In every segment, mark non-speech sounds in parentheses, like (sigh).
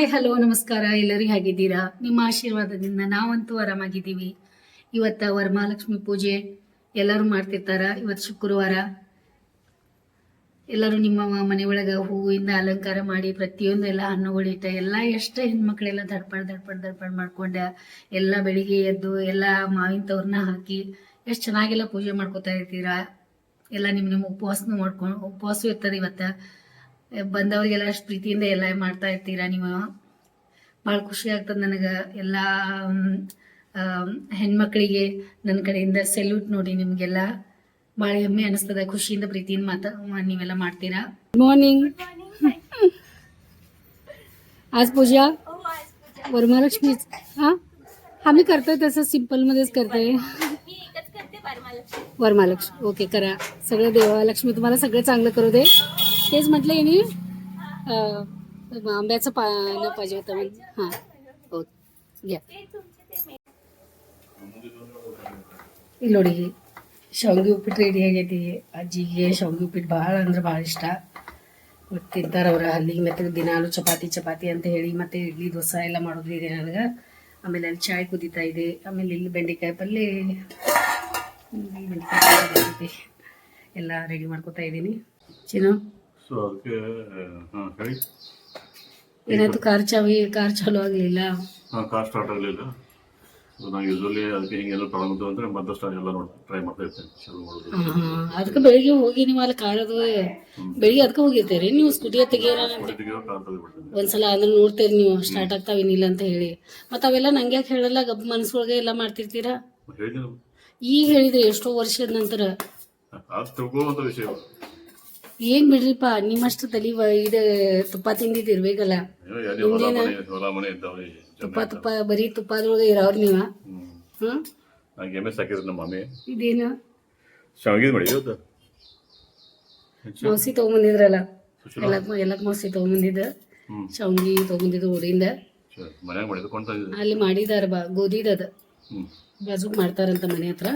Hi hello ನಮಸ್ಕಾರ. ಎಲ್ಲರಿಗೂ ಹೇಗಿದ್ದೀರಾ? ನಿಮ್ಮ ಆಶೀರ್ವಾದದಿಂದ ನಾವಂತೂ ಆರಾಮಾಗಿದ್ದೀವಿ. ಇವತ್ತ ವರಮಹಾಲಕ್ಷ್ಮಿ ಪೂಜೆ ಎಲ್ಲರೂ ಮಾಡ್ತಿರ್ತಾರ? ಇವತ್ತು ಶುಕ್ರವಾರ. ಎಲ್ಲರೂ ನಿಮ್ಮ ಮನೆ ಒಳಗೆ ಹೂವಿಂದ ಅಲಂಕಾರ ಮಾಡಿ ಪ್ರತಿಯೊಂದು ಎಲ್ಲ ಹಣ್ಣುಗಳಿಟ್ಟ ಎಲ್ಲ ಎಷ್ಟು ಹೆಣ್ಮಕ್ಳೆಲ್ಲ ದಡ್ಪಾಡ್ ದಡ್ಪಾಡ್ ದಡ್ಪಾಡ್ ಮಾಡ್ಕೊಂಡ ಎಲ್ಲ ಬೆಳಿಗ್ಗೆ ಎದ್ದು ಎಲ್ಲ ಮಾವಿನ ತವ್ರನ್ನ ಹಾಕಿ ಎಷ್ಟು ಚೆನ್ನಾಗೆಲ್ಲ ಪೂಜೆ ಮಾಡ್ಕೊತಾ ಇರ್ತೀರಾ? ಎಲ್ಲ ನಿಮ್ಮ ನಿಮ್ಮ ಉಪವಾಸನೂ ಮಾಡ್ಕೊಂಡು ಉಪವಾಸ ಇರ್ತದೆ ಇವತ್ತು. ಬಂದವರಿಗೆಲ್ಲ ಅಷ್ಟು ಪ್ರೀತಿಯಿಂದ ಎಲ್ಲ ಮಾಡ್ತಾ ಇರ್ತೀರಾ ನೀವು ಭಾಳ ಖುಷಿ ಆಗ್ತದೆ ನನಗೆ ಎಲ್ಲ ಹೆಣ್ಮಕ್ಳಿಗೆ ನನ್ನ ಕಡೆಯಿಂದ ಸೆಲ್ಯೂಟ್ ನೋಡಿ ನಿಮಗೆಲ್ಲ ಭಾಳ ಹೆಮ್ಮೆ ಅನಿಸ್ತದೆ ಖುಷಿಯಿಂದ ಪ್ರೀತಿಯಿಂದ ಮಾತಾ ನೀವೆಲ್ಲ ಮಾಡ್ತೀರಾ गुड मॉर्निंग आज पूजा वरमहालक्ष्मी हां आम्ही करतोय तसं सिम्पलमध्येच करतोय मी एकच करते वरमालक्ष्मी वरमहालक्ष्मी ओके करा सगळं देवालक्ष्मी तुम्हाला सगळं चांगलं करू दे तेच म्हटलं यांनी अं, आंब्याचं पानं पाहिजे होतं म्हणून हां हो घ्या ते तुमचे ते मे- ಇಲ್ಲಿ ನೋಡಿ ಶಾವಿಗೆ ಉಪ್ಪಿಟ್ಟು ರೆಡಿ ಆಗೈತಿ ಅಜ್ಜಿಗೆ ಶಾವಿಗೆ ಉಪ್ಪಿಟ್ಟು ಭಾಳ ಅಂದ್ರೆ ಭಾಳ ಇಷ್ಟ ಮತ್ತು ತಿಂತಾರೆ ಅವ್ರು ಅಲ್ಲಿಗೆ ಮತ್ತೆ ದಿನಾಲು ಚಪಾತಿ ಚಪಾತಿ ಅಂತ ಹೇಳಿ ಮತ್ತೆ ಇಡ್ಲಿ ದೋಸೆ ಎಲ್ಲ ಮಾಡೋದು ಇದೆ ನನಗೆ ಆಮೇಲೆ ಅಲ್ಲಿ ಚಾಯ್ ಕುದೀತಾ ಇದೆ ಆಮೇಲೆ ಇಲ್ಲಿ ಬೆಂಡೆಕಾಯಿ ಪಲ್ಯ ಇಲ್ಲಿ ಬೆಂಡೆಕಾಯಿ ಪಲ್ಯ ಬರ್ತೈತಿ. ಎಲ್ಲ ರೆಡಿ ಮಾಡ್ಕೊತಾ ಇದ್ದೀನಿ ಚಿನ್ನು ಸೊ ಅದಕ್ಕೆ ಹಾಂ ಹೇಳಿ. ಏನಾಯ್ತು ಕಾರ್ ಚಾವಿ ಕಾರ್ ಚಾಲು ಆಗಲಿಲ್ಲ? ಹಾಂ ಕಾರ್ ಸ್ಟಾರ್ಟ್ ಆಗಲಿಲ್ಲ. ಸೊ ನಾನು ಯೂಶ್ವಲಿ ಅದಕ್ಕೆ ಹಿಂಗೆಲ್ಲ ಪ್ರಾಬ್ಲಮ್ ಅಂದರೆ ಮತ್ತಷ್ಟು ಎಲ್ಲ ನೋಡಿ ಟ್ರೈ ಮಾಡ್ತಾ ಇರ್ತೇನೆ. ಚಾಲು ಮಾಡೋದು. ಅದಕ್ಕೆ ಬೆಳಿಗ್ಗೆ ಹೋಗಿ ನೀವು ಅಲ್ಲಿ ಕಾರದು ಬೆಳಿಗ್ಗೆ ಅದಕ್ಕೆ ಹೋಗಿರ್ತೀರಿ? ನೀವು ಸ್ಕೂಟಿ ತೆಗಿಯೋಣ ತೆಗಿಯೋ ಕಾರ್ ತೆಗೆದ್ಬಿಡ್ತೇನೆ ಒಂದ್ಸಲ ಅಂದ್ರೆ ನೋಡ್ತೀರಿ ನೀವು ಸ್ಟಾರ್ಟ್ ಆಗ್ತಾವೇನಿಲ್ಲ ಅಂತ ಹೇಳಿ. ಮತ್ತು ಅವೆಲ್ಲ ನಂಗೆ ಯಾಕೆ ಹೇಳಲ್ಲ? ಗಬ್ ಮನಸ್ಸೊಳಗೆ ಎಲ್ಲ ಮಾಡ್ತಿರ್ತೀರಾ? ಹೇಳಿ ಈಗ ಹೇಳಿದ್ರಿ ಎಷ್ಟೋ ವರ್ಷದ ನಂತರ. ಅದು ತಿಳ್ಕೊಳ್ಳುವಂಥ ವಿಷಯ. ಏನ್ ಬಿಡ್ರಿಪ್ಪ ನಿಮ್ಮಷ್ಟು ತಲಿ ಇದ ತುಪ್ಪ ತಿಂದಿದ್ದಿರ್ಬೇಕಲ್ಲ ತುಪ್ಪ ತುಪ್ಪ ಬರೀ ತುಪ್ಪದೊಳಗೆ ಇರೋರು ನೀವ? ಹ್ಮ್. ನಂಗೆ ಎಮ್ಮೆ ಸಾಕಿದ್ರು ನಮ್ಮ ಮಮ್ಮಿ ಇದೇನು? ಶಾವಿಗೆ ಮಾಡಿ ಇವತ್ತು. ಮೌಸಿ ತಗೊಂಬಂದಿದ್ರಲ್ಲ? ಎಲ್ಲ ಎಲ್ಲಕ್ ಎಲ್ಲಕ್ ಮೌಸಿ ತಗೊಂಬಂದಿದ್ದ. ಶಾವ್ಗಿ ತಗೊಂಬಂದಿದ್ದು ಊರಿಂದ. ಅಲ್ಲಿ ಮಾಡಿದಾರ ಬಾ ಗೋಧಿದ ಬಾಜುಕ್ ಮಾಡ್ತಾರಂತ ಮನೆ ಹತ್ರ.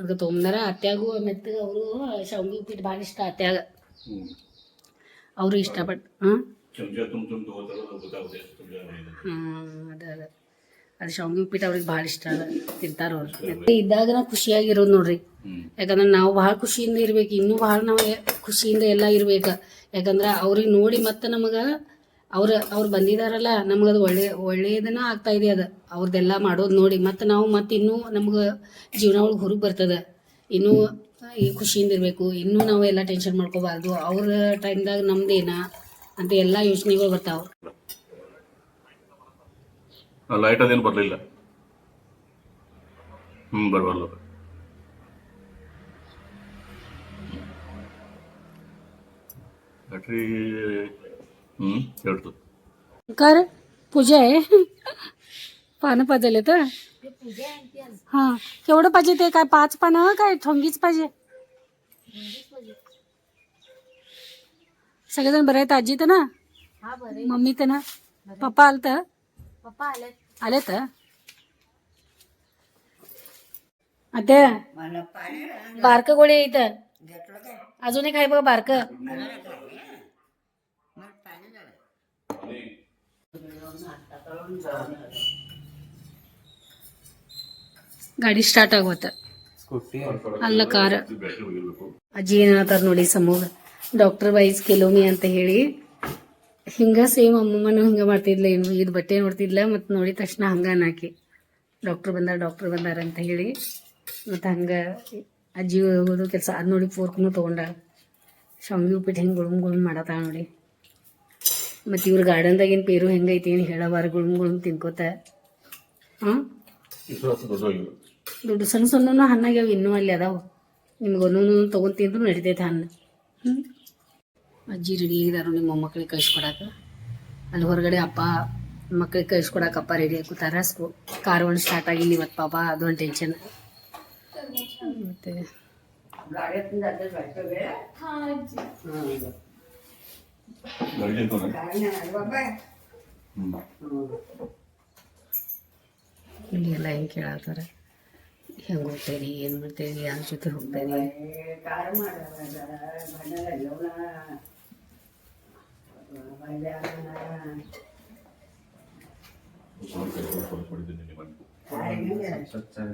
ಅದಕ್ಕೆ ತೊಂದರ ಅತ್ಯಾಗೂ ಮೆತ್ತಗ ಅವರು ಶಾವ್ಗಿ ಉಪ್ಪಿಟ್ಟು ಭಾಳ ಇಷ್ಟ ಅತ್ಯಾಗ. ಹ್ಞೂ ಅವರು ಇಷ್ಟಪಟ್ಟು ಹಾಂ ಚಮಚ ತುಂಬ ತುಂಬ ತಗೋತಾರೋ ಅದು ಅದ ಅದ. ಅದು ಶಾವ್ಗಿ ಉಪ್ಪಿಟ್ಟು ಅವ್ರಿಗೆ ಭಾಳ ಇಷ್ಟ ಅದ ತಿಂತಾರ ಅವ್ರು. ಮತ್ತೆ ಇದ್ದಾಗ ನಾವು ಖುಷಿಯಾಗಿರೋದು ನೋಡ್ರಿ. ಹ್ಞೂ ಯಾಕಂದ್ರೆ ನಾವು ಭಾಳ ಖುಷಿಯಿಂದ ಇರ್ಬೇಕು ಇನ್ನೂ ಭಾಳ ನಾವು ಖುಷಿಯಿಂದ ಎಲ್ಲ ಇರ್ಬೇಕು. ಯಾಕಂದ್ರೆ ಅವ್ರಿಗೆ ನೋಡಿ ಮತ್ತೆ ನಮಗೆ ಅವ್ರು ಅವ್ರು ಬಂದಿದಾರಲ್ಲ, ನಮ್ಗದು ಒಳ್ಳೆ ಒಳ್ಳೆಯದನ್ನ ಆಗ್ತಾ ಇದೆ ಅದು. ಅವ್ರದ್ದೆಲ್ಲ ಮಾಡೋದು ನೋಡಿ, ಮತ್ತೆ ನಾವು ಮತ್ತೆ ಇನ್ನೂ ನಮ್ಗ ಜೀವನ ಒಳಗೆ ಹೊರಗೆ ಬರ್ತದ. ಇನ್ನೂ ಈ ಖುಷಿಯಿಂದ ಇರಬೇಕು, ಇನ್ನೂ ನಾವು ಎಲ್ಲ ಟೆನ್ಷನ್ ಮಾಡ್ಕೋಬಾರ್ದು. ಅವ್ರ ಟೈಮ್ದಾಗ ನಮ್ದೇನ ಅಂತ ಎಲ್ಲಾ ಯೋಚನೆಗಳು ಬರ್ತಾವ. ಲೈಟ್ ಅದೇನು ಬರಲಿಲ್ಲ. ಹ್ಞೂ ಬರಬಲ್ಲ ಬ್ಯಾಟ್ರಿ खेळतो. कर पूजा आहे. पानं पाजले तर हां केवढं पाहिजे ते? काय पाच पानं काय ठोंगीच पाहिजे. सगळेजण बरे आहेत? आजी तर ना? हा बरे मम्मी तर ना? पप्पा आलत? पप्पा आले आले तर आता बारक गोळी आहे इथं. अजून एक आहे बघा बारक. ಗಾಡಿ ಸ್ಟಾರ್ಟ್ ಆಗೋತ. ಅಲ್ಲ ಕಾರ ಅಜ್ಜಿ ಏನಾರ ನೋಡಿ ಸಮೂಹ. ಡಾಕ್ಟರ್ ವೈಸ್ ಕೆಲೋಮಿ ಅಂತ ಹೇಳಿ. ಹಿಂಗ ಸೇಮ್ ಅಮ್ಮಮ್ಮನು ಹಿಂಗ ಮಾಡ್ತಿದ್ಲ ಏನು, ಇದು ಬಟ್ಟೆ ನೋಡ್ತಿದ್ಲ ಮತ್ತು ನೋಡಿದ ತಕ್ಷಣ ಹಂಗ ನಾಕಿ ಡಾಕ್ಟ್ರ್ ಬಂದಾರ ಡಾಕ್ಟರ್ ಬಂದಾರ ಅಂತ ಹೇಳಿ. ಮತ್ತು ಹಂಗ ಅಜ್ಜಿ ಹೋಗೋದು ಕೆಲಸ. ಅದು ನೋಡಿ ಫೋರ್ಕ್ನು ತಗೊಂಡ. ಶಾಮಿ ಉಪ್ಪಿಟ್ಟು ಹೆಂಗೆ ಗುಳುಮ್ ಗುಳುಮ್ ಮಾಡತ್ತಾಳ ನೋಡಿ. ಮತ್ತು ಇವ್ರ ಗಾರ್ಡನ್ದಾಗಿನ ಪೇರು ಹೆಂಗೈತಿ ಏನು ಹೇಳಬಾರ ಗುಳುಮ್ ಗುಳುಮ್ ತಿನ್ಕೋತ ಹಾಂ ದೊಡ್ಡ ಸಣ್ಣ ಸಣ್ಣನು ಹಣ್ಣಾಗ್ಯಾವ ಇನ್ನೂ ಅಲ್ಲಿ ಅದಾವ. ನಿಮ್ಗೆ ಒಂದೊಂದು ತೊಗೊಂಡು ತಿಂದ್ರು ನಡಿತೈತೆ ಹಣ್ಣು. ಹ್ಞೂ ಅಜ್ಜಿ ರೆಡಿ ಆಗಿದಾರು ನಿಮ್ಮ ಮೊಮ್ಮಕ್ಳಿಗೆ ಕಳಿಸ್ಕೊಡಕ್ಕೆ ಅಲ್ಲಿ ಹೊರಗಡೆ ಅಪ್ಪ ಮಕ್ಳಿಗೆ ಕಳಿಸ್ಕೊಡಕ್ಕೆ ಅಪ್ಪ ರೆಡಿ ಹಾಕುತ್ತಾರ ಸ್ಕೂ ಕಾರ್ ಒಂದು ಸ್ಟಾರ್ಟ್ ಆಗಿಲ್ಲ ಇವತ್ತು ಪಾಪ ಅದೊಂದು ಟೆನ್ಷನ್ ಮತ್ತೆ ಇಲ್ಲೆಲ್ಲ ಹೆಂಗೆ ಕೇಳತ್ತಾರ ಹೆಂಗೆ ಹೋಗ್ತೇರಿ ಏನು ಮಾಡ್ತೇರಿ ಯಾರ ಜೊತೆ ಹೋಗ್ತೇರಿ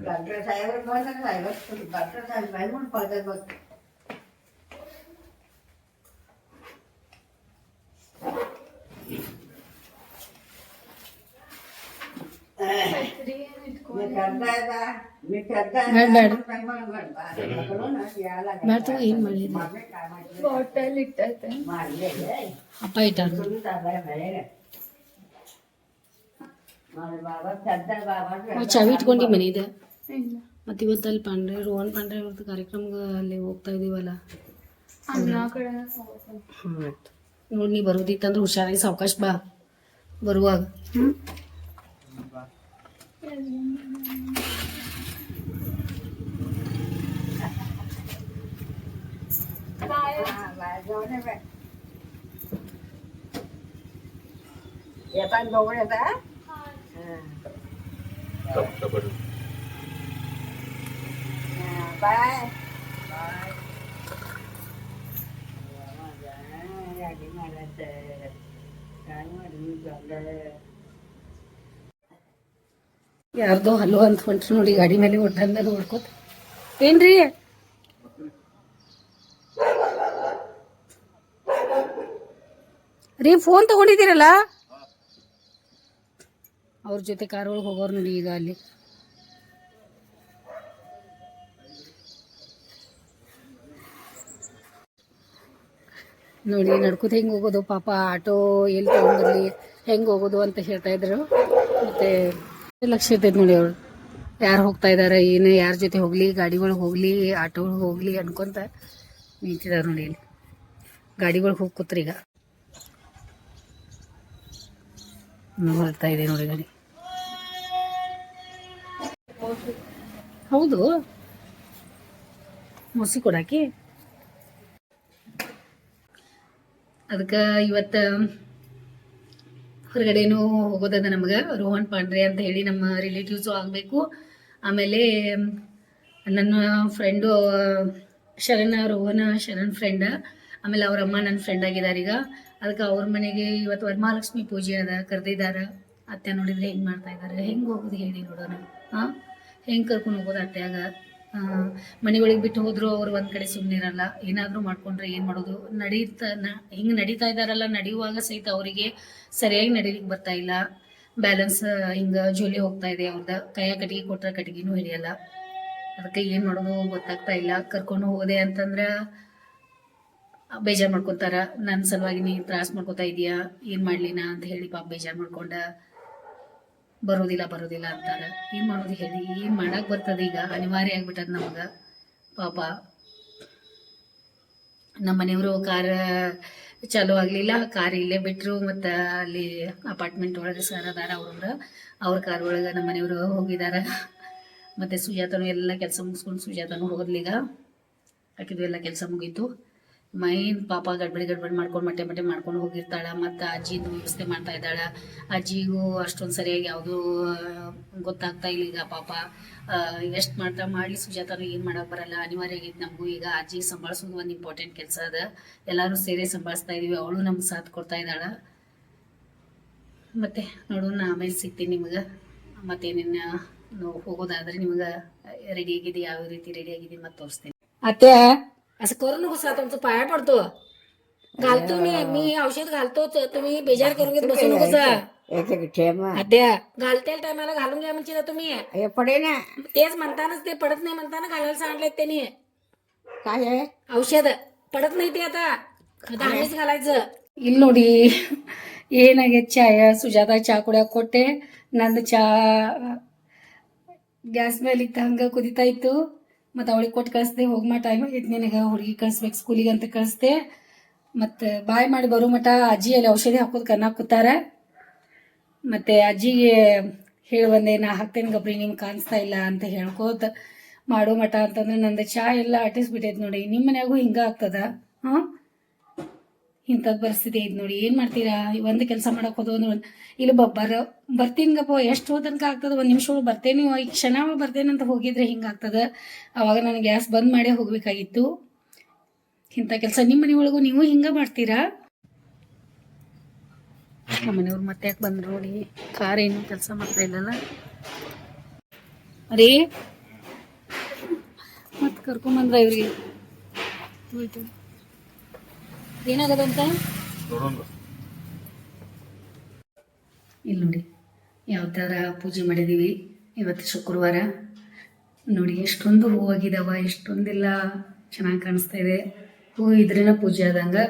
ಡಾಕ್ಟರ್ ಸಾಹೇಬ್ರು ಡಾಕ್ಟರ್ ಸಾಹೇಬ್ ಬಂದ್ಬಿಟ್ಟು ಪಡ್ತಾರೆ ಬರ್ತು ಏನ್ ಮಾಡಿದ್ರಿ ಬಾಟಲ್ ಇಟ್ಟೈತೆ ಅಪ್ಪ ಇಟ್ಟಾರು ಚವಿ ಇಟ್ಕೊಂಡು ಮನೆ ಇದೆ ಮತ್ತೆ ಇವತ್ತು ಅಲ್ಲಿ ಪಾಂಡ್ರೆ ರೋಹನ್ ಪಾಂಡ್ರೆ ಅವ್ರದ್ದು ಕಾರ್ಯಕ್ರಮಕ್ಕೆ ಅಲ್ಲಿ ಹೋಗ್ತಾ ಇದೀವಲ್ಲ ನೋಡಿ ನೀ ಬರೋದಿತ್ತಂದ್ರೆ ಹುಷಾರಾಗಿ ಸಾವಕಾಶ ಬಾ ಬರುವಾಗ ಹ್ಞೂ ചേട്ടാൻ പോകണേട്ടാ ബൈ ബൈ കാര്യം അടുത്ത് കാര്യം അടുത്ത് ಯಾರ್ದೋ ಹಲೋ ಅಂತ ಹೊಂಟ್ರು ನೋಡಿ, ಗಾಡಿ ಮೇಲೆ ಹೊಟ್ಟಂದ ನೋಡ್ಕೋತ. ಏನ್ರಿ? ರೀ ಫೋನ್ ತಗೊಂಡಿದ್ದೀರಲ್ಲ? ಅವ್ರ ಜೊತೆ ಕಾರ್ ಒಳಗೆ ಹೋಗೋರು ನೋಡಿ ಈಗ ಅಲ್ಲಿ. ನೋಡಿ, ನಡ್ಕೋತ ಹೆಂಗೆ ಹೋಗೋದು ಪಾಪ, ಆಟೋ ಎಲ್ಲಿ ತಗೊಂಡ್ರಿ ಹೆಂಗೆ ಹೋಗೋದು ಅಂತ ಹೇಳ್ತಾ ಇದ್ರು. ಮತ್ತೆ ಲಕ್ಷ ಇರ್ತೈತೆ ನೋಡಿ ಅವ್ರು. ಯಾರು ಹೋಗ್ತಾ ಇದಾರೆ, ಏನು, ಯಾರ ಜೊತೆ ಹೋಗ್ಲಿ, ಗಾಡಿಗಳು ಹೋಗ್ಲಿ ಆಟೋ ಒಳಗೆ ಹೋಗ್ಲಿ ಅನ್ಕೊಂತ ನಿಂತಿದಾರೆ ನೋಡಿ ಇಲ್ಲಿ. ಗಾಡಿ ಒಳಗೆ ಹೋಗಿ ಕೂತ್ರಿ ಈಗ. ಬರ್ತಾ ಇದೆ ನೋಡಿ ಗಾಡಿ. ಹೌದು. ಮುಸಿ ಕೊಡಾಕಿ ಅದಕ್ಕೆ ಇವತ್ತು ಹೊರಗಡೆನೂ ಹೋಗೋದದ ನಮ್ಗೆ ರೋಹನ್ ಪಾಂಡ್ರೆ ಅಂತ ಹೇಳಿ ನಮ್ಮ ರಿಲೇಟಿವ್ಸು ಆಗಬೇಕು. ಆಮೇಲೆ, ನನ್ನ ಫ್ರೆಂಡು ಶರಣ, ರೋಹನ ಶರಣ್ ಫ್ರೆಂಡ್ ಆಮೇಲೆ ಅವ್ರ ಅಮ್ಮ ನನ್ನ ಫ್ರೆಂಡ್ ಆಗಿದ್ದಾರೆ ಈಗ. ಅದಕ್ಕೆ ಅವ್ರ ಮನೆಗೆ ಇವತ್ತು ವರಮಹಾಲಕ್ಷ್ಮಿ ಪೂಜೆ ಅದ, ಕರೆದಿದ್ದಾರೆ. ಅತ್ತೆ ನೋಡಿದ್ರೆ ಹೆಂಗೆ ಮಾಡ್ತಾ ಇದ್ದಾರೆ ಹೆಂಗೆ ಹೋಗೋದು ಹೇಳಿ ನೋಡೋಣ. ಹಾಂ ಹೆಂಗೆ ಕರ್ಕೊಂಡು ಹೋಗೋದು ಅತ್ತೆಯಾಗ ಮನೆಗಳಿಗೆ ಬಿಟ್ಟು ಹೋದ್ರು ಅವ್ರು ಒಂದ್ ಕಡೆ ಸುಮ್ಮನಿರಲ್ಲ ಏನಾದರೂ ಮಾಡ್ಕೊಂಡ್ರೆ ಏನು ಮಾಡೋದು? ನಡೀತಾ ಹಿಂಗೆ ನಡೀತಾ ಇದ್ದಾರಲ್ಲ ನಡೆಯುವಾಗ ಸಹಿತ ಅವರಿಗೆ ಸರಿಯಾಗಿ ನಡೀಲಿಕ್ಕೆ ಬರ್ತಾ ಇಲ್ಲ. ಬ್ಯಾಲೆನ್ಸ್ ಹಿಂಗೆ ಜೋಲಿ ಹೋಗ್ತಾ ಇದೆ ಅವ್ರದ್ದು ಕೈಯ ಕಟ್ಟಿಗೆ, ಕೊಟ್ರೆ ಕಟ್ಟಿಗೆನೂ ಹಿಡಿಯಲ್ಲ. ಅದಕ್ಕೆ ಏನು ಮಾಡೋದು ಗೊತ್ತಾಗ್ತಾ ಇಲ್ಲ. ಕರ್ಕೊಂಡು ಹೋದೆ ಅಂತಂದ್ರೆ ಬೇಜಾರು ಮಾಡ್ಕೊತಾರ. ನನ್ನ ಸಲುವಾಗಿ ನೀನು ತ್ರಾಸ್ ಮಾಡ್ಕೊತಾ ಇದೀಯಾ? ಏನು ಮಾಡಲಿ ನಾ ಅಂತ ಹೇಳಿ ಪಾಪ ಬೇಜಾರು ಮಾಡ್ಕೊಂಡ ಬರೋದಿಲ್ಲ ಬರೋದಿಲ್ಲ ಅಂತಾರ. ಏನು ಮಾಡೋದು ಹೇಳಿ, ಏನು ಮಾಡಕ್ಕೆ ಬರ್ತದೆ ಈಗ? ಅನಿವಾರ್ಯ ಆಗ್ಬಿಟ್ಟದ ನಮಗ. ಪಾಪ ನಮ್ಮ ಮನೆಯವರು ಕಾರ್ ಚಾಲೂ ಆಗಲಿಲ್ಲ, ಕಾರ್ ಇಲ್ಲೇ ಬಿಟ್ರು, ಮತ್ತ ಅಲ್ಲಿ ಅಪಾರ್ಟ್ಮೆಂಟ್ ಒಳಗೆ ಸರ್ ಅದಾರ ಅವ್ರವ್ರ. ಅವ್ರ ಕಾರ್ ಒಳಗ ನಮ್ಮ ಮನೆಯವರು ಹೋಗಿದಾರ. ಮತ್ತೆ ಸುಜಾತನು ಎಲ್ಲ ಕೆಲಸ ಮುಗಿಸ್ಕೊಂಡು ಸುಜಾತನು ಹೋದ್ಲೀಗ ಆಕಿದು ಎಲ್ಲ ಕೆಲಸ ಮುಗೀತು. ಮೈ ಪಾಪ ಗಡ್ಬಡಿ ಗಡ್ಬಡಿ ಮಾಡ್ಕೊಂಡು ಮಟ್ಟೆ ಮಟ್ಟೆ ಮಾಡ್ಕೊಂಡು ಹೋಗಿರ್ತಾಳ, ಮತ್ತೆ ಅಜ್ಜಿ ವ್ಯವಸ್ಥೆ ಮಾಡ್ತಾ ಇದ್ದಾಳ. ಅಜ್ಜಿಗೂ ಅಷ್ಟೊಂದು ಸರಿಯಾಗಿ ಯಾವುದು ಗೊತ್ತಾಗ್ತಾ ಇಲ್ಲ ಈಗ ಪಾಪ ಎಷ್ಟು ಮಾಡ್ತಾ ಮಾಡಲಿ ಸುಜಾತನೂ, ಏನು ಮಾಡೋಕೆ ಬರಲ್ಲ. ಅನಿವಾರ್ಯ ಆಗೈತೆ ನಮಗೂ. ಈಗ ಅಜ್ಜಿ ಸಂಭಾಳಿಸೋದು ಒಂದು ಇಂಪಾರ್ಟೆಂಟ್ ಕೆಲಸ ಅದ. ಎಲ್ಲರೂ ಸೇರಿ ಸಂಭಾಳಿಸ್ತಾ ಇದೀವಿ. ಅವಳು ನಮ್ಗೆ ಸಾಥ್ ಕೊಡ್ತಾ ಇದ್ದಾಳ. ಮತ್ತೆ ನೋಡೋಣ, ಆಮೇಲೆ ಸಿಗ್ತೀನಿ ಮತ್ತೆ ಮತ್ತೇನೇನು ಹೋಗೋದಾದ್ರೆ ನಿಮಗೆ ರೆಡಿ ಆಗಿದೆ ಯಾವ ರೀತಿ ರೆಡಿ ಆಗಿದೆ ಮತ್ತೆ ತೋರಿಸ್ತೀನಿ. ಅತ್ತೆ असं करू नको सा तुमचं पाया पडतो घालतो मी मी औषध घालतो तुम्ही बेजार करून घेत बसू नको सा एक ठेम आत्या घालते टायमाला घालून घ्या म्हणजे तुम्ही हे पडे ना तेच म्हणतानाच ते पडत नाही म्हणताना घालायला सांगितलं त्यांनी काय आहे ಔಷಧ ಪಡತ್ ನೈತಿ ಆತ ಅದ ಹಣ್ಣೀಸ್ घालायचं ಇಲ್ಲಿ ನೋಡಿ ಏನಾಗೈತೆ ಚಾಯ ಸುಜಾತ ಚಾ ಕುಡಿಯಕ್ಕೆ ಕೊಟ್ಟೆ ನಂದು ಚಾ ಗ್ಯಾಸ್ ಮೇಲೆ ಇತ್ತು ಹಂಗೆ ಕುದಿತಾ ಇತ್ತು ಮತ್ತು ಅವಳಿಗೆ ಕೊಟ್ಟು ಕಳಿಸ್ದೆ ಹೋಗ್ಮ ಟೈಮ್ ಆಗೈತೆ ನಿನಗೆ ಹುಡುಗಿ ಕಳಿಸ್ಬೇಕು ಸ್ಕೂಲಿಗೆ ಅಂತ ಕಳಿಸ್ದೆ. ಮತ್ತು ಬಾಯ್ ಮಾಡಿ ಬರೋ ಮಟ ಅಜ್ಜಿ ಅಲ್ಲಿ ಔಷಧಿ ಹಾಕೋದು ಕನ್ನ ಕೂತಾರ ಮತ್ತು ಅಜ್ಜಿಗೆ ಹೇಳಿ ಬಂದೆ ನಾ ಹಾಕ್ತೇನೆ ಗಬ್ರಿ ನಿಮ್ಗೆ ಕಾಣಿಸ್ತಾ ಇಲ್ಲ ಅಂತ ಹೇಳ್ಕೋತ ಮಾಡೋ ಮಠ ಅಂತಂದ್ರೆ ನಂದು ಚಾ ಎಲ್ಲ ಅಟಿಸ್ಬಿಟ್ಟೈತೆ ನೋಡಿ. ನಿಮ್ಮ ಮನ್ಯಾಗೂ ಹಿಂಗೆ ಆಗ್ತದ? ಹಾಂ ಇಂಥದ್ದು ಪರಿಸ್ಥಿತಿ ಐತೆ ನೋಡಿ ಏನು ಮಾಡ್ತೀರಾ? ಒಂದು ಕೆಲಸ ಮಾಡೋಕೆ ಹೋದ ಅಂದ್ರೆ ಒಂದ್- ಇಲ್ಲಿ ಬರ ಬರ್ತೀನಿ ಗಪ್ಪ ಎಷ್ಟು ಹೋದ ತನಕ ಆಗ್ತದೆ? ಒಂದು ನಿಮಿಷ ಬರ್ತೇನೆ, ಈ ಕ್ಷಣ ಬರ್ತೇನೆ ಅಂತ ಹೋಗಿದ್ರೆ ಹಿಂಗೆ ಆಗ್ತದೆ? ಅವಾಗ ನಾನು ಗ್ಯಾಸ್ ಬಂದ್ ಮಾಡೇ ಹೋಗಬೇಕಾಗಿತ್ತು. ಇಂಥ ಕೆಲಸ ನಿಮ್ಮ ಮನೆ ಒಳಗೂ ನೀವು ಹಿಂಗೆ ಮಾಡ್ತೀರಾ? ನಮ್ಮ ಮನೆಯವ್ರು ಮತ್ತೆ ಯಾಕೆ ಬಂದ್ರು ನೋಡಿ. ಕಾರ್ ಏನು ಕೆಲಸ ಮಾಡ್ತಾ ಇಲ್ಲಲ್ಲ. ಅರೇ, ಮತ್ತೆ ಕರ್ಕೊಂಬಂದ್ರ ಇವ್ರಿಗೆ. ಹೋಯ್ತು. ಏನಾಗದಂತ ನೋಡೋಣ. ಇಲ್ಲಿ ನೋಡಿ ಯಾವ ಥರ ಪೂಜೆ ಮಾಡಿದ್ದೀವಿ ಇವತ್ತು ಶುಕ್ರವಾರ. ನೋಡಿ ಎಷ್ಟೊಂದು ಹೂವಾಗಿದಾವ ಎಷ್ಟೊಂದೆಲ್ಲ ಚೆನ್ನಾಗಿ ಕಾಣಿಸ್ತಾ ಇದೆ. ಹೂ ಇದ್ರೇನ ಪೂಜೆ ಆದಂಗೆ.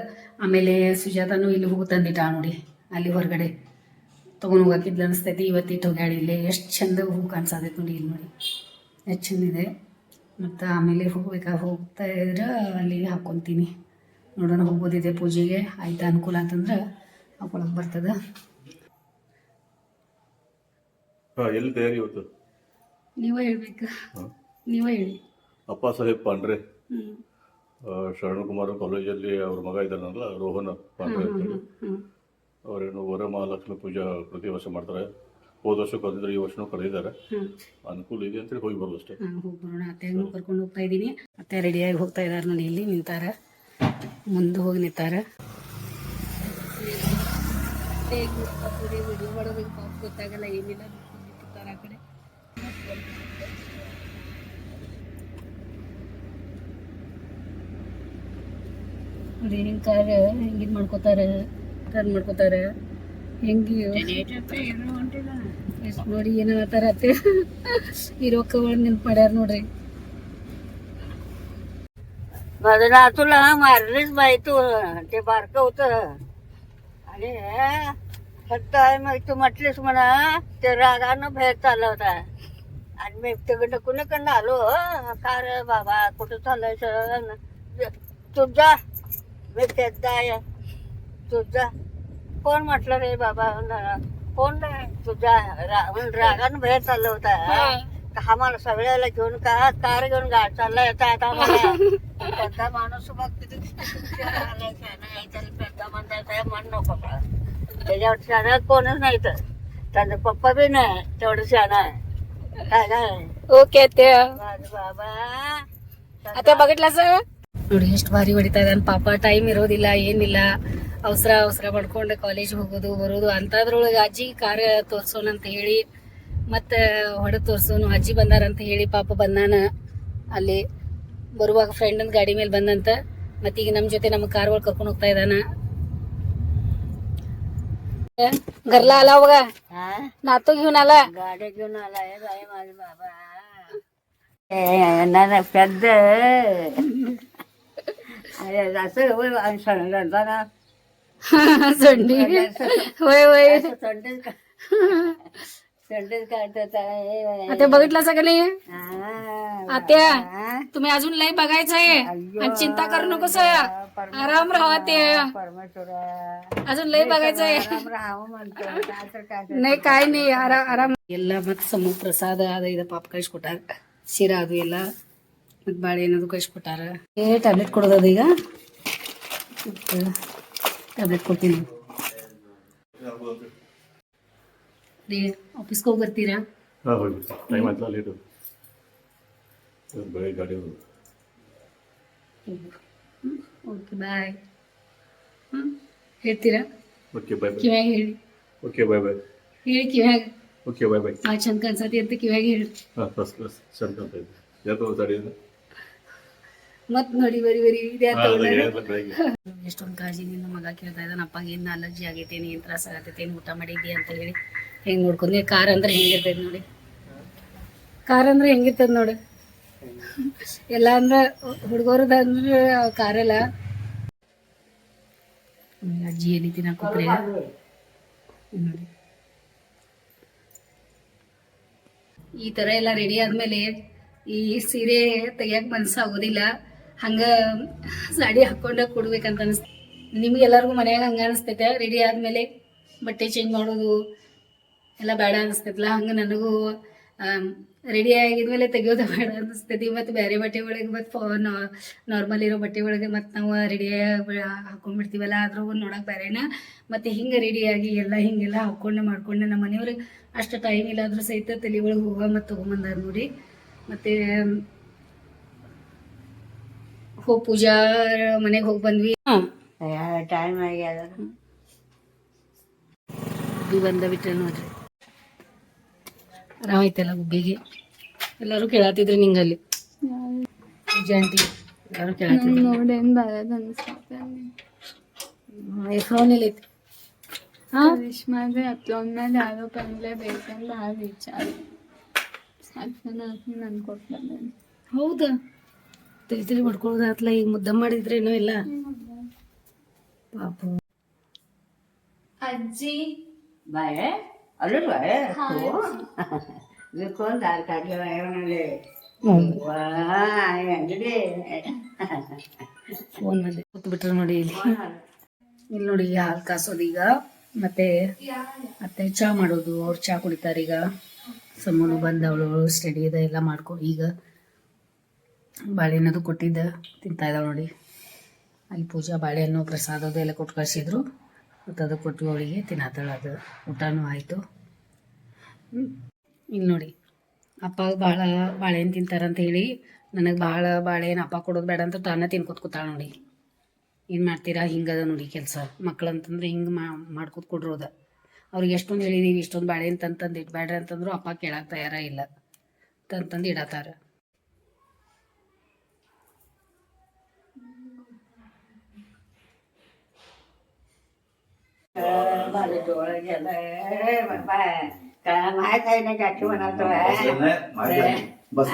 ಆಮೇಲೆ ಸುಜಾತನೂ ಇಲ್ಲಿ ಹೂ ತಂದಿಟ್ಟ ನೋಡಿ ಅಲ್ಲಿ ಹೊರಗಡೆ. ತೊಗೊಂಡು ಹೋಗಾಕಿದ್ಲು ಅನಿಸ್ತೈತಿ ಇವತ್ತಿಟ್ಟು ಹೋಗ್ಯಾಡಿ ಇಲ್ಲಿ. ಎಷ್ಟು ಚಂದ ಹೂ ಕಾಣಿಸತೈತೆ ನೋಡಿ ಇಲ್ಲಿ ನೋಡಿ. ಎಷ್ಟು ಚಂದಿದೆ ಮತ್ತು ಆಮೇಲೆ ಹೋಗ್ಬೇಕಾ ಹೋಗ್ತಾ ಇದ್ರೆ ಅಲ್ಲಿ ಹಾಕ್ಕೊತೀನಿ ನೋಡೋಣ ಹೋಗೋದಿದೆ ಪೂಜೆಗೆ. ಆಯ್ತಾ ಅನುಕೂಲ ಅಂತಂದ್ರೆ ಹಾಕೊಳಕ್ಕೆ ಬರ್ತದ. ಎಲ್ಲಿ ತಯಾರಿ ಇವತ್ತು? ನೀವೇ ಹೇಳ್ಬೇಕು. ನೀವೇ ಹೇಳಿ. ಅಪ್ಪ ಸಾಹೇಬ್ ಪಾಂಡ್ರೆ. ಶರಣಕುಮಾರ ಕಾಲೇಜಲ್ಲಿ ಅವ್ರ ಮಗ ಇದ್ದಾನಲ್ಲ ರೋಹನ್ ಪಾಂಡ್ರೆ ಅಂತೇಳಿ ಅವರೇನು ವರಮಹಾಲಕ್ಷ್ಮಿ ಪೂಜಾ ಪ್ರತಿ ವರ್ಷ ಮಾಡ್ತಾರೆ. ಹೋದ ವರ್ಷ ಕರೆದಿದ್ರೆ ಈ ವರ್ಷನೂ ಕರೆದಿದ್ದಾರೆ ಅನುಕೂಲ ಇದೆ ಅಂತೇಳಿ ಹೋಗಿ ಬರೋದು ಅಷ್ಟೇ. ಹೋಗಿ ಬರೋಣ. ಕರ್ಕೊಂಡು ಹೋಗ್ತಾ ಇದ್ದೀನಿ. ಅತ್ತೆ ರೆಡಿಯಾಗಿ ಹೋಗ್ತಾ ಇದ್ದಾರೆ ನಾನು ಇಲ್ಲಿ ನಿಂತಾರ. ಮುಂದೆ ಹೋಗಿ ನಿಂತಾರ. ಗೊತ್ತಾಗಲ್ಲ ಏನಿಲ್ಲ ಆ ಕಡೆ ನೋಡಿ ಹಿಂಗೆ ಕಾರ್ ಟರ್ನ್ ಹೆಂಗೆ ನೋಡಿ ಈ ನೆನ್ಪು ನೋಡ್ರಿ. बदला तुला मारलीच बाई तू. ते बारकं होतं. आणि फक्त मग तू म्हटलीस म्हणा ते रागानं बाहेर चालला होता आणि मी तिकडं कुणाकडनं आलो? का रे बाबा कुठं चालायचं तुझा मी जाय तू तुझा कोण म्हटलं रे बाबा? कोण रे तुझा रागानं बाहेर चाललं होता आम्हाला सगळ्याला घेऊन का कार घेऊन गाड चालला येता आता (laughs) आम्हाला पेद्दा माणूस बघ किती आलाय शाणा आहे, त्याला पेद्दा म्हणता येत म्हण नको का त्याच्यावर शाणा कोणच नाही तर त्याचा पप्पा बी नाही तेवढं शाणा आहे काय काय ಓಕೆ ಅತ್ತೆ माझं बाबा ಅತ್ತೆ ಬಗಟ್ಲ ಸರ್ ನೋಡಿ ಎಷ್ಟು ಭಾರಿ ಹೊಡಿತಾ ಇದ್ದಾನೆ ಪಾಪ ಟೈಮ್ ಇರೋದಿಲ್ಲ ಏನಿಲ್ಲ ಅವಸರ ಅವಸರ ಮಾಡ್ಕೊಂಡು ಕಾಲೇಜ್ ಹೋಗೋದು ಬರೋದು ಅಂಥದ್ರೊಳಗೆ ಅಜ್ಜಿ ಕಾರ ತೋರ್ಸೋಣ ಅಂತ ಹೇಳಿ ಮತ್ತೆ ಹೊಡೆ ತೋರ್ಸೋನು ಅಜ್ಜಿ ಬಂದಾರಂತ ಹೇಳಿ ಪಾಪ ಬಂದಾನ ಅಲ್ಲಿ ಬರುವಾಗ ಫ್ರೆಂಡನ ಗಾಡಿ ಮೇಲೆ ಬಂದಂತ ಮತ್ತು ಈಗ ನಮ್ಮ ಜೊತೆ ನಮ್ಮ ಕಾರ್ ಒಳಗೆ ಕರ್ಕೊಂಡು ಹೋಗ್ತಾ ಇದ್ದಾನ ಗರ್ಲ ಅಲ್ಲ ಅವಾಗ ನಾತು ಇವನಲ್ಲ ಗಾಡಿ ಇವನಲ್ಲ ನನ್ನ ಪೆದ್ದ ಸೊಂಡಿ ಹೋಯ್ ಹೋಯ್ ಸೊಂಡಿ नाही पेद्द अरे असं होय आणि सणला संडी होय होय संडेच का संडेच काढतात आहे. आता बघितलं सगळे हा. आत्या हा. तुम्ही अजून लय बघायचंय अय्यो. आणि चिंता करू नकोस आराम राहा ते परमेश्वरा अजून लय बघायचंय राम राम म्हणतो काय तर काय तर. नाही काय नाही ಆರಾಮ್ ಆರಾಮ್ ಎಲ್ಲ ಮತ್ತೆ ಸಮೂಹ ಪ್ರಸಾದ ಅದ ಇದು ಪಾಪ ಕಳಿಸ್ಕೊಟ್ಟಾರ ಶಿರಾ ಅದು ಎಲ್ಲ ಮತ್ತೆ ಬಾಳೆಹಣ್ಣು ಅದು ಕಳಿಸ್ಕೊಟ್ಟಾರ ಏ ಟ್ಯಾಬ್ಲೆಟ್ ಕೊಡೋದದ ಈಗ ಟ್ಯಾಬ್ಲೆಟ್ ಕೊಡ್ತೀನಿ ರೀ ಆಫೀಸ್ಗೆ ಹೋಗಿ ಬರ್ತೀರಾ ಹಾಂ ಹೋಗಿ ಟೈಮ್ ಆಯ್ತಲ್ಲ ಲೇಟು ಬೆಳಗ್ಗೆ ಗಾಡಿ ಹೋಗೋದು ಓಕೆ ಬಾಯ್. ಹ್ಞೂ ಹೇಳ್ತೀರಾ? Okay bye bye. ಕಿವ್ಯಾಗ ಹೇಳಿ? Okay bye bye. ಹೇಳಿ ಕಿವ್ಯಾಗ? Okay bye bye. ಆ ಚಂದ ಕಾಣಿಸತಿ ಅಂತ ಕಿವ್ಯಾಗ ಹೇಳಿ. ಹಾಂ ಫಸ್ಟ್ ಕ್ಲಾಸ್ ಚಂದ ಕಾಣ್ತಾ ಇದೆ. ಯಾಕೋ ಗಾಡಿಯಿಂದ ಮತ್ ನೋಡಿ ಬರಿ ಬರಿ. ಎಷ್ಟೊಂದು ಕಾಳಜಿ ನಿನ್ನ ಮಗ ಕೇಳ್ತಾ ಇದ್ದಾನಪ್ಪ ಅಪ್ಪಗೆ ಏನು ಅಲರ್ಜಿ ಆಗೈತೆ ಏನು ತ್ರಾಸ ಆಗತೈತೆ ಏನು ಊಟ ಮಾಡಿದ್ದಿ ಅಂತ ಹೇಳಿ. ಹೆಂಗ್ ನೋಡ್ಕೊಂಡಿ ಕಾರ್ ಅಂದ್ರೆ ಹೆಂಗಿರ್ತೈತೆ ನೋಡಿ. ಕಾರ್ ಅಂದ್ರೆ ಹೆಂಗಿರ್ತದ ನೋಡಿ. ಎಲ್ಲ ಅಂದ್ರೆ ಅಂದ್ರೆ ಕಾರೆಲ್ಲ ಎಲ್ಲ ಅಜ್ಜಿ ಏನೈತಿ ನಾ ನೋಡಿ. ಈ ತರ ಎಲ್ಲ ರೆಡಿ ಆದ್ಮೇಲೆ ಈ ಸೀರೆ ತೆಗಿಯಕ್ಕೆ ಮನಸ್ಸಾಗೋದಿಲ್ಲ ಹಂಗ ಸಾಡಿ ಹಾಕೊಂಡ ಕೊಡ್ಬೇಕಂತ ನಿಮಗೆ ನಿಮ್ಗೆಲ್ಲರಿಗೂ ಮನೆಯಾಗ ಹಂಗ ಅನಿಸ್ತೈತೆ. ರೆಡಿ ಆದ್ಮೇಲೆ ಬಟ್ಟೆ ಚೇಂಜ್ ಮಾಡೋದು ಎಲ್ಲ ಬೇಡ ಅನಿಸ್ತೈತಲ್ಲ ಹಂಗೆ ನನಗೂ ರೆಡಿ ಆಗಿದ್ಮೇಲೆ ತೆಗಿಯೋದು ಬೇಡ ಅನಿಸ್ತೈತಿ ಮತ್ತು ಬೇರೆ ಬಟ್ಟೆ ಒಳಗೆ ಮತ್ತು ನಾರ್ಮಲ್ ಇರೋ ಬಟ್ಟೆ ಒಳಗೆ ಮತ್ತು ನಾವು ರೆಡಿ ಹಾಕೊಂಡ್ಬಿಡ್ತೀವಲ್ಲ ಆದ್ರೂ ನೋಡೋಕೆ ಬೇರೆನ? ಮತ್ತು ಹಿಂಗೆ ರೆಡಿಯಾಗಿ ಎಲ್ಲ ಹಿಂಗೆಲ್ಲ ಹಾಕ್ಕೊಂಡು ಮಾಡ್ಕೊಂಡು ನಮ್ಮ ಮನೆಯವ್ರಿಗೆ ಅಷ್ಟು ಟೈಮ್ ಇಲ್ಲ ಆದ್ರೂ ಸಹಿತ ತಲೆ ಒಳಗೆ ಹೋಗ ಮತ್ತು ತೊಗೊಂಬಂದಾರ ನೋಡಿ. ಮತ್ತು ಹೋಗಿ ಪೂಜಾ ಮನೆಗೆ ಹೋಗಿ ಬಂದ್ವಿ. ಟೈಮ್ ಆಗ್ಯದ ಬಂದ ಬಿಟ್ರೆ ನೋಡ್ರಿ. ಆರಾಮ ಐತಲ್ಲ ಗುಬ್ಬಿಗೆ? ಎಲ್ಲರೂ ಕೇಳತ್ತಿದ್ರಿ ನಿಂಗಲ್ಲಿ. ಜಯಂತಿ ಎಲ್ಲರೂ ಕೇಳತ್ತಿದ್ರು ನೋಡೇನ್ ಬರೋದು ಅನ್ಸುತ್ತೆ ಫೋನ್ ಎಲ್ಲ ಐತಿ? ಹಾ? ಕರಿಷ್ಮಾಗೆ ಅಪ್ಲೋಡ್ ಮೇಲೆ ಯಾರೋ ಬಂದ್ರೆ ಬೇಕಂತ ಆ ವಿಚಾರ. ಸಾಕು ನನ್ ಕೊಟ್ಟು ಬಂದೇನೆ ಹೌದಾ? ಈಗ ಮುದ್ದ ಮಾಡಿದ್ರೇನೋ ಇಲ್ಲ? ಪಾಪ. ಅಜ್ಜಿ बाय ಅಲ್ವಾ? ಇದಕ್ಕೊಂದು ಆರು ಕಡ್ಲೆ ವಯವನಲ್ಲಿ ಫೋನ್ ಮೇಲೆ ಕೂತ್ಬಿಟ್ರು ನೋಡಿ ಇಲ್ಲಿ. ಇಲ್ಲಿ ನೋಡಿ ಹಾಲು ಕಾಸೋದು ಈಗ. ಮತ್ತೆ ಮತ್ತೆ ಚಾ ಮಾಡೋದು. ಅವ್ರು ಚಾ ಕುಡಿತಾರೆ ಈಗ. ಸಮ್ಮನು ಬಂದವಳು ಸ್ಟಡಿ ಇದೆ ಎಲ್ಲ ಮಾಡ್ಕೊ ಈಗ ಬಾಳೆಹಣ್ಣದು ಕೊಟ್ಟಿದ್ದ. ತಿಂತಾ ಇದ್ದಾವೆ ನೋಡಿ. ಅಲ್ಲಿ ಪೂಜಾ ಬಾಳೆಹಣ್ಣು ಪ್ರಸಾದದ ಎಲ್ಲ ಕೊಟ್ಟು ಕಳಿಸಿದ್ರು. ಮತ್ತು ಅದು ಕೊಟ್ಟು ಅವಳಿಗೆ ತಿನ್ನತ್ತಾಳ ಅದು ಊಟನೂ ಆಯಿತು. ಇಲ್ಲಿ ನೋಡಿ, ಅಪ್ಪ ಭಾಳ ಬಾಳೆಹಣ್ಣು ತಿಂತಾರಂತ ಹೇಳಿ ನನಗೆ ಭಾಳ ಬಾಳೆಹಣ್ಣು ಅಪ್ಪ ಕೊಡೋದು ಬೇಡ ಅಂತ ತಾನೇ ತಿನ್ಕೋತ ಕೂತಾಳ ನೋಡಿ. ಏನು ಮಾಡ್ತೀರಾ? ಹಿಂಗದ ನೋಡಿ ಕೆಲಸ. ಮಕ್ಕಳು ಅಂತಂದ್ರೆ ಹಿಂಗೆ ಮಾಡ್ಕೊತ್ ಕೊಡ್ರೋದ. ಅವ್ರಿಗೆ ಎಷ್ಟೊಂದು ಹೇಳಿದೀವಿ, ಇಷ್ಟೊಂದು ಬಾಳೆಹಣ್ಣು ತಂತಂದು ಇಟ್ಬೇಡ್ರಿ ಅಂತಂದ್ರು ಅಪ್ಪ ಕೇಳಕ್ಕೆ ತಯಾರ ಇಲ್ಲ. ತಂತಂದು ಇಡತ್ತಾರ माझं डोळं गेलंय बाबा काय माहीत आहे ना काकी म्हणतो बस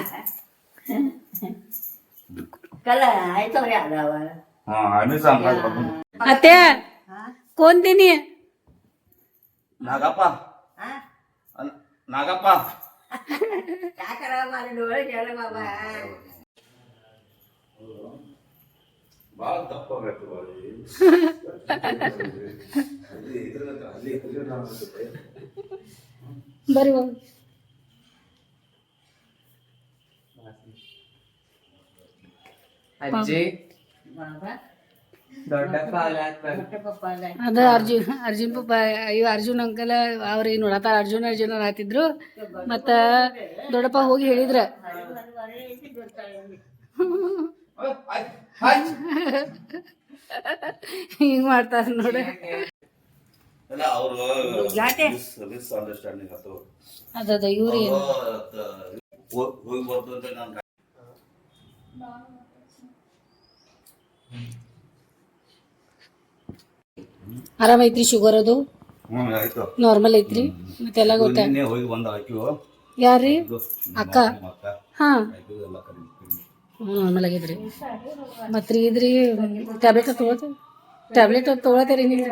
कला आहे तो रे आलावा हा आम्ही सांगणार बघून आत्या कोण तिने नागाप्पा हा? काय करावं माझं डोळं गेलं बाबा बाळ दप्पा भेटतो (laughs) ಬರ್ರಿ ಅಜ್ಜಿ. ಅದ ಅರ್ಜುನ್ ಅರ್ಜುನ್ ಪಪ್ಪ ಅಯ್ಯೋ ಅರ್ಜುನ್ ಅಂಕಲ್ ಅವ್ರಿಗೆ ನೋಡತ್ತಾರ? ಅರ್ಜುನ್ ಅರ್ಜುನ ಆತಿದ್ರು ಮತ್ತ ದೊಡ್ಡಪ್ಪ ಹೋಗಿ ಹೇಳಿದ್ರ. ಹಿಂಗ್ ಮಾಡ್ತಾರ ನೋಡ. ಅಲ್ಲ ಅವರು ಮಿಸ್ ಅಂಡರ್ಸ್ಟ್ಯಾಂಡಿಂಗ್ ಆತು ಇವ್ರಿ ಬರ್ತಂತೆ ನಾನು ಆರಾಮೈತ್ರಿ ಶುಗರ್ ಅದು? ನಾರ್ಮಲ್ ಐತ್ರಿ? ಮತ್ತೆಲ್ಲ ಗೊತ್ತಾ? ಹೋಗಿ ಬಂದ ಯಾರ್ರಿ? ಅಕ್ಕ? ಹಾ. ನಾರ್ಮಲ್ ಆಗಿದ್ರಿ. ಮತ್ರಿ ಇದ್ರಿ ಟ್ಯಾಬ್ಲೆಟ್ ತಗೋತ ಟ್ಯಾಬ್ಲೆಟ್ ತಗೊಳತ್ತೀರಿ ನೀವು?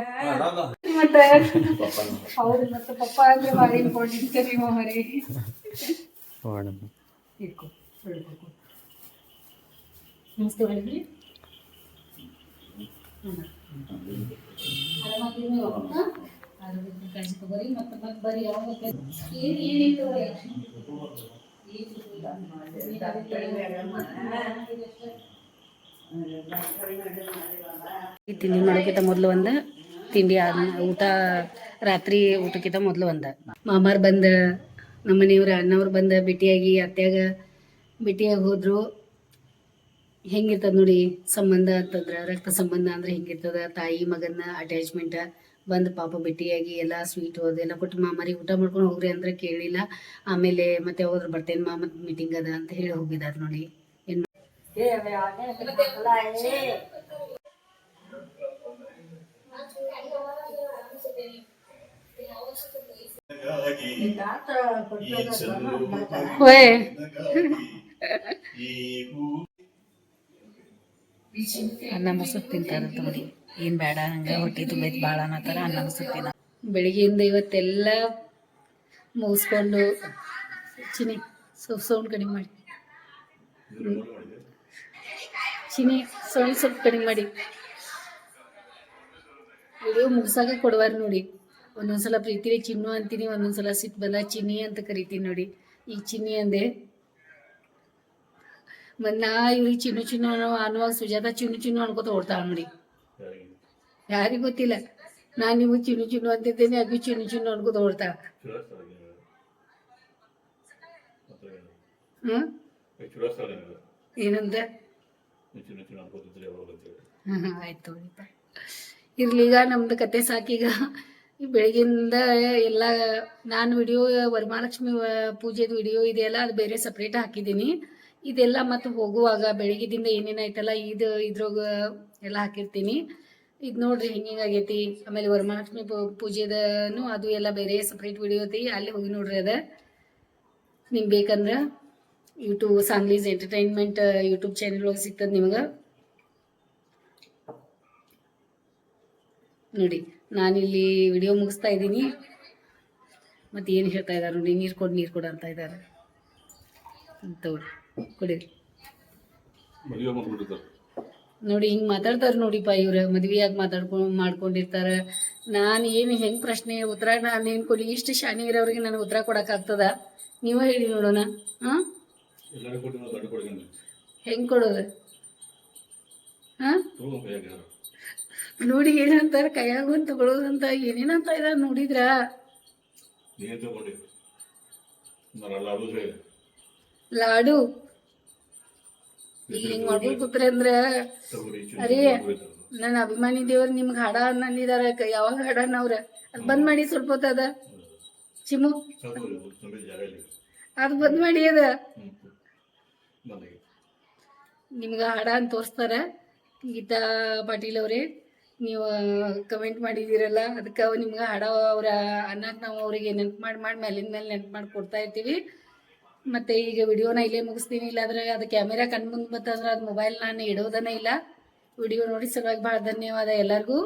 ಮತ್ತೆ ಹೌದು ಮತ್ತೆ ಪಪ್ಪ ಅಂದ್ರೆ ಬಾರಿ ಇಂಪಾರ್ಟೆಂಟ್ ರೀ ಮರಿ ಇಟ್ಕೊ. ನಮಸ್ತೆ ಹಾ? ಆರೋಗ್ಯದ ಕಾಳಜಿ ತಗೋರಿ ಮತ್ತೆ ಮತ್ತೆ ಯಾವಾಗ ತಿಂಡಿ ಮಾಡೋಕ್ಕಿಂತ ಮೊದಲು ಒಂದು ತಿಂಡಿ ಆದ ಊಟ ರಾತ್ರಿ ಊಟಕ್ಕಿಂತ ಮೊದಲು ಒಂದ. ಮಾಮಾರ್ ಬಂದ, ನಮ್ಮ ಮನೆಯವ್ರ ಅಣ್ಣವ್ರು ಬಂದ ಭೇಟಿಯಾಗಿ, ಅತ್ಯಾಗ ಭೇಟಿಯಾಗಿ ಹೋದ್ರು. ಹೆಂಗಿರ್ತದ ನೋಡಿ, ಸಂಬಂಧ ಅಂತಂದ್ರೆ, ರಕ್ತ ಸಂಬಂಧ ಅಂದ್ರೆ ಹೆಂಗಿರ್ತದ, ತಾಯಿ ಮಗನ ಅಟ್ಯಾಚ್ಮೆಂಟ್ ಬಂದು ಪಾಪ ಭೇಟಿಯಾಗಿ ಎಲ್ಲ ಸ್ವೀಟ್ ಎಲ್ಲ ಕೊಟ್ಟು ಮಾಮಾರಿ ಊಟ ಮಾಡ್ಕೊಂಡು ಹೋಗ್ರಿ ಅಂದ್ರೆ ಕೇಳಿಲ್ಲ. ಆಮೇಲೆ ಮತ್ತೆ ಹೋದ್ರ ಬರ್ತೇನೆ ಮಾಮ ಮೀಟಿಂಗ್ ಅದ ಅಂತ ಹೇಳಿ ಹೋಗಿದಾರ ನೋಡಿ. ಏನ್ ಅನ್ನ ಮೊಸರು ತಿಂತಾರ ನೋಡಿ ಏನ್ ಬೇಡ ಹಂಗ ಹೊಟ್ಟೆ ತುಂಬೈತಿ ಭಾಳ ಅನ್ನತ್ತಾರ ಅನ್ನ ಮೊಸರು ತಿನ್ನ ಬೆಳಿಗ್ಗೆಯಿಂದ ಇವತ್ತೆಲ್ಲ ಮುಗಿಸ್ಕೊಂಡು ಚಿನಿ ಸ್ವಲ್ಪ ಸೌಂಡ್ ಕಡಿಮೆ ಮಾಡಿ. ಚಿನಿ ಸೌಂಡ್ ಸ್ವಲ್ಪ ಕಡಿಮೆ ಮಾಡಿ. ವಿಡಿಯೋ ಮುಗ್ಸಾಕ ಕೊಡುವಾರ ನೋಡಿ. ಒಂದೊಂದ್ಸಲ ಪ್ರೀತಿಲಿ ಚಿನ್ನು ಅಂತೀನಿ, ಒಂದೊಂದ್ಸಲ ಸಿಟ್ಟು ಬಂದ ಚಿನ್ನಿ ಅಂತ ಕರಿತೀನಿ ನೋಡಿ. ಈ ಚಿನ್ನಿ ಅಂದೆ. ನಾ ಇವ್ರಿಗೆ ಚಿನ್ನು ಚಿನ್ನು ಅನ್ನೋ ಅನ್ನುವಾಗ ಸುಜಾತ ಚಿನ್ನು ಚಿನ್ನು ಅನ್ಕೋತ ಓಡ್ತಾಳ ನೋಡಿ. ಯಾರಿಗೂ ಗೊತ್ತಿಲ್ಲ. ನಾನು ನಿಮಗೆ ಚಿನ್ನು ಚಿನ್ನು ಅಂತಿದ್ದೇನೆ ಅಕ್ಕಿ ಚಿನ್ನು ಚಿನ್ನು ಅನ್ಕೋತ ಓಡ್ತಾಳ. ಹ್ಞೂ ಏನಂತ ಆಯ್ತು ಇರ್ಲಿ ಈಗ ನಮ್ದು ಕತೆ ಸಾಕೀಗ. ಬೆಳಗಿಂದ ಎಲ್ಲ ನಾನು ವಿಡಿಯೋ, ವರಮಹಾಲಕ್ಷ್ಮಿ ಪೂಜೆದು ವಿಡಿಯೋ ಇದೆಯಲ್ಲ ಅದು ಬೇರೆ ಸಪ್ರೇಟ್ ಹಾಕಿದ್ದೀನಿ. ಇದೆಲ್ಲ ಮತ್ತು ಹೋಗುವಾಗ ಬೆಳಗ್ಗೆದಿಂದ ಏನೇನು ಐತಲ್ಲ ಇದು, ಇದ್ರಾಗ ಎಲ್ಲ ಹಾಕಿರ್ತೀನಿ. ಇದು ನೋಡ್ರಿ ಹಿಂಗೆ ಆಗೈತಿ. ಆಮೇಲೆ ವರಮಹಾಲಕ್ಷ್ಮಿ ಪೂಜೆದನು ಅದು ಎಲ್ಲ ಬೇರೆ ಸಪ್ರೇಟ್ ವಿಡಿಯೋ ಐತಿ. ಅಲ್ಲಿ ಹೋಗಿ ನೋಡ್ರಿ ಅದ. ನಿಮ್ಗೆ ಬೇಕಂದ್ರೆ ಯೂಟ್ಯೂಬ್ ಸಾಂಗ್ಲೀಸ್ ಎಂಟರ್ಟೈನ್ಮೆಂಟ್ ಯೂಟ್ಯೂಬ್ ಚಾನೆಲ್ ಒಳಗೆ ಸಿಗ್ತದೆ ನಿಮ್ಗೆ. ನೋಡಿ ನಾನಿಲ್ಲಿ ವಿಡಿಯೋ ಮುಗಿಸ್ತಾ ಇದ್ದೀನಿ. ಮತ್ತು ಏನು ಹೇಳ್ತಾ ಇದ್ದಾರೆ ನೋಡಿ ನೀರು ಕೊಡು ನೀರು ಕೊಡು ಅಂತ ಇದ್ದಾರೆ. ತಗೊಳ್ಳಿ ಕೊಡಿ. ಮದುವೆ ಮಾಡ್ಬಿಟ್ಟಿರ್ತಾರೆ ನೋಡಿ ಹಿಂಗೆ ಮಾತಾಡ್ತಾರೆ ನೋಡಿಪ್ಪ ಇವ್ರು ಮದುವೆಯಾಗಿ ಮಾತಾಡ್ಕೊಂಡು ಮಾಡ್ಕೊಂಡಿರ್ತಾರೆ. ನಾನು ಏನು ಹೆಂಗೆ ಪ್ರಶ್ನೆ ಉತ್ತರ ನಾನು ಏನು ಕೊಡಿ? ಇಷ್ಟು ಶಾನಿ ಇರೋರಿಗೆ ನನಗೆ ಉತ್ತರ ಕೊಡೋಕ್ಕಾಗ್ತದ ನೀವೇ ಹೇಳಿ ನೋಡೋಣ. ಹಾಂ? ಹೆಂಗೆ ಕೊಡೋದು? ಹಾಂ? ನೋಡಿ ಏನಂತಾರೆ ಕೈಯಾಗ ತಗೊಳ್ಳೋದಂತ ಏನೇನಂತ ಇದಾರೆ ನೋಡಿದ್ರ? ಲಾಡು ಹಿಂಗ್ ಹಿಂಗೆ ಅಂದ್ರ ಕೂತ್ರೆ ಅಂದ್ರೆ ತಗೋರಿ ಅರೇ ನನ್ನ ಅಭಿಮಾನಿ ದೇವ್ರ ನಿಮ್ಗೆ ಹಾಡ ಅನ್ನಿದಾರ ಯಾವಾಗ ಹಾಡನ್ನ ಅವ್ರ? ಅದು ಬಂದ್ ಮಾಡಿ ಸ್ವಲ್ಪ ಹೊತ್ತು ಅದ. ಚಿಮು ಅದ್ ಬಂದ್ ಮಾಡಿ ಅದ. ನಿಮ್ಗೆ ಹಾಡ ಅಂತ ತೋರಿಸ್ತಾರ. ಗೀತಾ ಪಾಟೀಲ್ ಅವರೇ. ನೀವು ಕಮೆಂಟ್ ಮಾಡಿದಿರಲ್ಲ, ಅದಕ್ಕೆ ನಿಮ್ಗೆ ಹಾಡ ಅವ್ರ ಅನ್ನಕ್ಕೆ ನಾವು ಅವರಿಗೆ ನೆನ್ಪು ಮಾಡಿ ಮಾಡಿ ಮೇಲಿನ ಮೇಲೆ ನೆನ್ಪು ಮಾಡಿ ಕೊಡ್ತಾ ಇರ್ತೀವಿ. ಮತ್ತು ಈಗ ವಿಡಿಯೋನ ಇಲ್ಲೇ ಮುಗಿಸ್ತೀನಿ ಇಲ್ಲಾಂದ್ರೆ ಅದು ಕ್ಯಾಮೆರಾ ಕಣ್ಣು ಮುಂದೆ ಬಂತಂದ್ರೆ ಅದು ಮೊಬೈಲ್ ನಾನು ಇಡೋದನೇ ಇಲ್ಲ. ವಿಡಿಯೋ ನೋಡಿ ಸಲುವಾಗಿ ಭಾಳ ಧನ್ಯವಾದ ಎಲ್ಲರಿಗೂ.